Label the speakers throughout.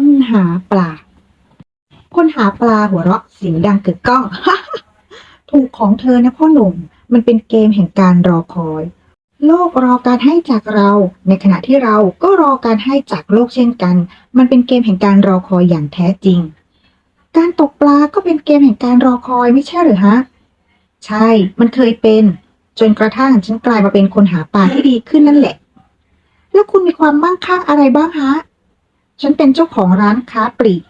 Speaker 1: คนหาปลา คนหาปลาหัวเราะเสียงดังกึกก้อง ถูกของเธอนะพ่อหนุ่ม มันเป็นเกมแห่งการรอคอย โลกรอการให้จากเรา ในขณะที่เราก็รอการให้จากโลกเช่นกัน มันเป็นเกมแห่งการรอคอยอย่างแท้จริง การตกปลาก็เป็นเกมแห่งการรอคอยไม่ใช่หรือฮะ ใช่ มันเคยเป็น จนกระทั่งฉันกลายมาเป็นคนหาปลาที่ดีขึ้นนั่นแหละ แล้วคุณมีความมั่งคั่งอะไรบ้างฮะ ฉันเป็นเจ้าของร้านค้าปลีก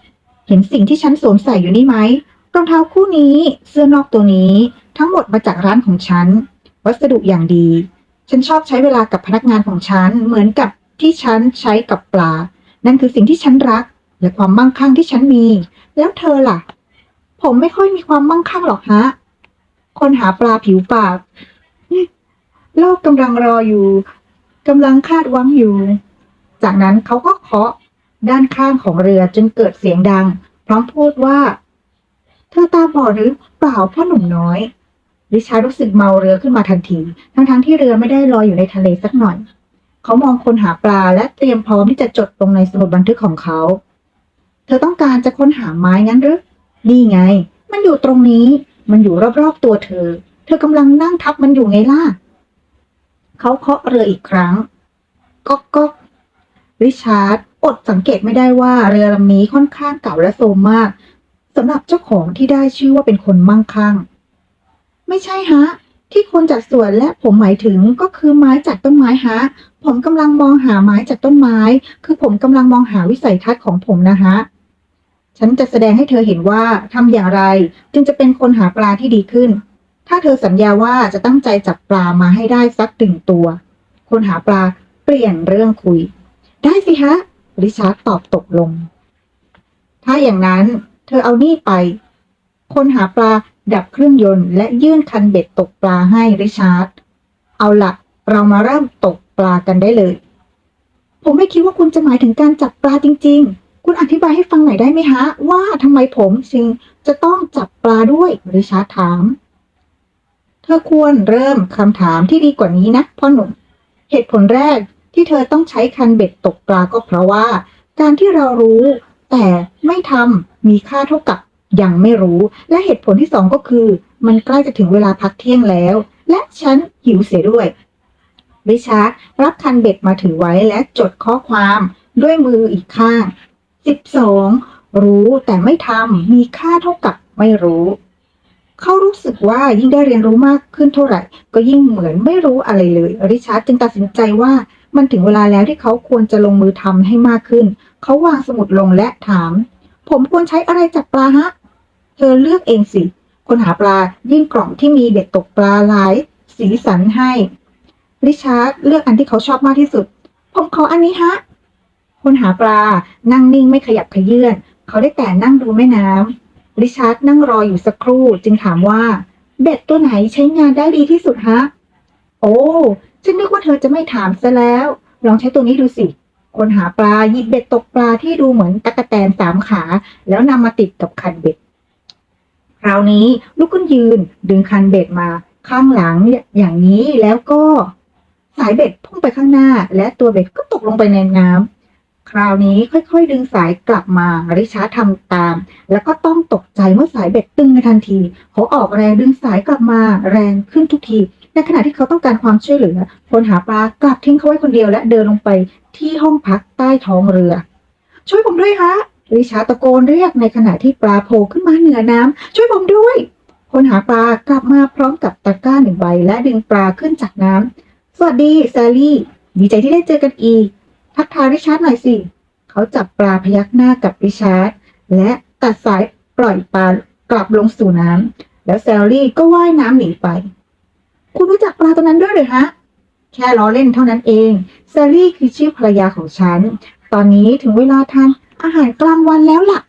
Speaker 1: เห็นสิ่งที่ฉันสวมใส่อยู่นี่ไหม รองเท้าคู่นี้ เสื้อนอกตัวนี้ ทั้งหมดมาจากร้านของฉัน วัสดุอย่างดี ฉันชอบใช้เวลากับพนักงานของฉัน เหมือนกับที่ฉันใช้กับปลา นั่นคือสิ่งที่ฉันรัก และความมั่งคั่งที่ฉันมี แล้วเธอล่ะ ผมไม่ค่อยมีความมั่งคั่งหรอกฮะ คนหาปลาผิวปาก โลกกำลังรออยู่กำลังคาดหวังอยู่ จากนั้นเขาก็เคาะ ด้านข้างของเรือจนเกิดเสียงดัง พร้อมพูดว่า เธอตาบอดหรือเปล่าพ่อหนุ่มน้อย ริชาร์ดรู้สึกเมาเรือขึ้นมาทันที ทั้งๆที่เรือไม่ได้ลอยอยู่ในทะเลสักหน่อย เขามองคนหาปลาและเตรียมพร้อมที่จะจดลงในสมุดบันทึกของเขา เธอต้องการจะค้นหาไม้งั้นหรือ นี่ไง มันอยู่ตรงนี้ มันอยู่รอบๆตัวเธอ เธอกำลังนั่งทับมันอยู่ไงล่ะ เขาเคาะเรืออีกครั้งก๊อกก๊อก ริชาร์ดอดสังเกตไม่ได้ว่าเรือลำนี้ค่อนข้างเก่าและโทรมมากสำหรับเจ้าของที่ได้ชื่อว่าเป็นคนมั่งคั่ง ไม่ใช่ฮะ ที่คนจัดสวนและผมหมายถึงก็คือไม้จากต้นไม้ฮะ ผมกำลังมองหาไม้จากต้นไม้ คือผมกำลังมองหาวิสัยทัศน์ของผมนะฮะฉันจะแสดงให้เธอเห็นว่าทำอย่างไรจึงจะเป็นคนหาปลาที่ดีขึ้น ถ้าเธอสัญญาว่าจะตั้งใจจับปลามาให้ได้สักหนึ่งตัว คนหาปลาเปลี่ยนเรื่องคุย ได้สิฮะ ริชาร์ดตอบตกลง ถ้าอย่างนั้นเธอเอานี่ไป คนหาปลาดับเครื่องยนต์และยื่นคันเบ็ดตกปลาให้ริชาร์ด เอาละเรามาเริ่มตกปลากันได้เลย ผมไม่คิดว่าคุณจะหมายถึงการจับปลาจริง ๆ คุณอธิบายให้ฟังหน่อยได้ไหมฮะ ว่าทำไมผมจึงจะต้องจับปลาด้วยริชาร์ดถาม เธอควรเริ่มคำถามที่ดีกว่านี้นะพ่อหนุ่ม เหตุผลแรก ที่เธอต้องใช้คันเบ็ดตกปลาก็เพราะว่า การที่เรารู้แต่ไม่ทำมีค่าเท่ากับยังไม่รู้ และเหตุผลที่สองก็คือ มันใกล้จะถึงเวลาพักเที่ยงแล้ว และฉันหิวเสียด้วย ริชาร์ดรับคันเบ็ดมาถือไว้และจดข้อความด้วยมืออีกข้าง 12 รู้แต่ไม่ทำมีค่าเท่ากับไม่รู้ เขารู้สึกว่ายิ่งได้เรียนรู้มากขึ้นเท่าไหร่ ก็ยิ่งเหมือนไม่รู้อะไรเลย ริชาร์ดจึงตัดสินใจว่า มันถึงเวลาแล้วที่เขาควรจะลงมือทำให้มากขึ้น เขาวางสมุดลงและถาม ผมควรใช้อะไรจับปลาฮะ เธอเลือกเองสิ คนหาปลายื่นกล่องที่มีเบ็ดตกปลาหลาย สีสันให้ ริชาร์ดเลือกอันที่เขาชอบมากที่สุด ผมขออันนี้ฮะ คนหาปลานั่งนิ่งไม่ขยับขยื่น เขาได้แต่นั่งดูแม่น้ำริชาร์ดนั่งรออยู่สักครู่จึงถามว่า เบ็ดตัวไหนใช้งานได้ดีที่สุดฮะ โอ้ ฉันนึกว่าเธอจะไม่ถามซะแล้ว ลองใช้ตัวนี้ดูสิ คนหาปลาหยิบเบ็ดตกปลาที่ดูเหมือนตะกแตนสามขา แล้วนำมาติดกับคันเบ็ด คราวนี้ลุกขึ้นยืนดึงคันเบ็ดมาข้างหลังอย่างนี้แล้วก็สายเบ็ดพุ่งไปข้างหน้า และตัวเบ็ดก็ตกลงไปในน้ำ คราวนี้ค่อยๆ ดึงสายกลับมาริชาทำตาม แล้วก็ต้องตกใจเมื่อสายเบ็ดตึงในทันที เขาออกแรงดึงสายกลับมาแรงขึ้นทุกที ในขณะที่เขาต้องการความช่วยเหลือคนหาปลากลับทิ้งเขาไว้คนเดียวและเดินลงไปที่ห้องพักใต้ท้องเรือ ช่วยผมด้วยฮะริชาตะโกนเรียกในขณะที่ปลาโผล่ขึ้นมาเหนือน้ำช่วยผมด้วย คนหาปลากลับมาพร้อมกับตะกร้าหนึ่งใบและดึงปลาขึ้นจากน้ำสวัสดีแซลลี่ ดีใจที่ได้เจอกันอีก ทักทายริชาร์ดหน่อยสิ เขาจับปลาพยักหน้ากับริชาร์ดและตัดสายปล่อยปลากลับลงสู่น้ำแล้วแซลลี่ก็ว่ายน้ำหนีไป คุณรู้จักปลาตัวนั้นด้วยเหรือฮะ แค่ล้อเล่นเท่านั้นเอง แซลลี่คือชื่อภรรยาของฉัน ตอนนี้ถึงเวลาทานอาหารกลางวันแล้วล่ะ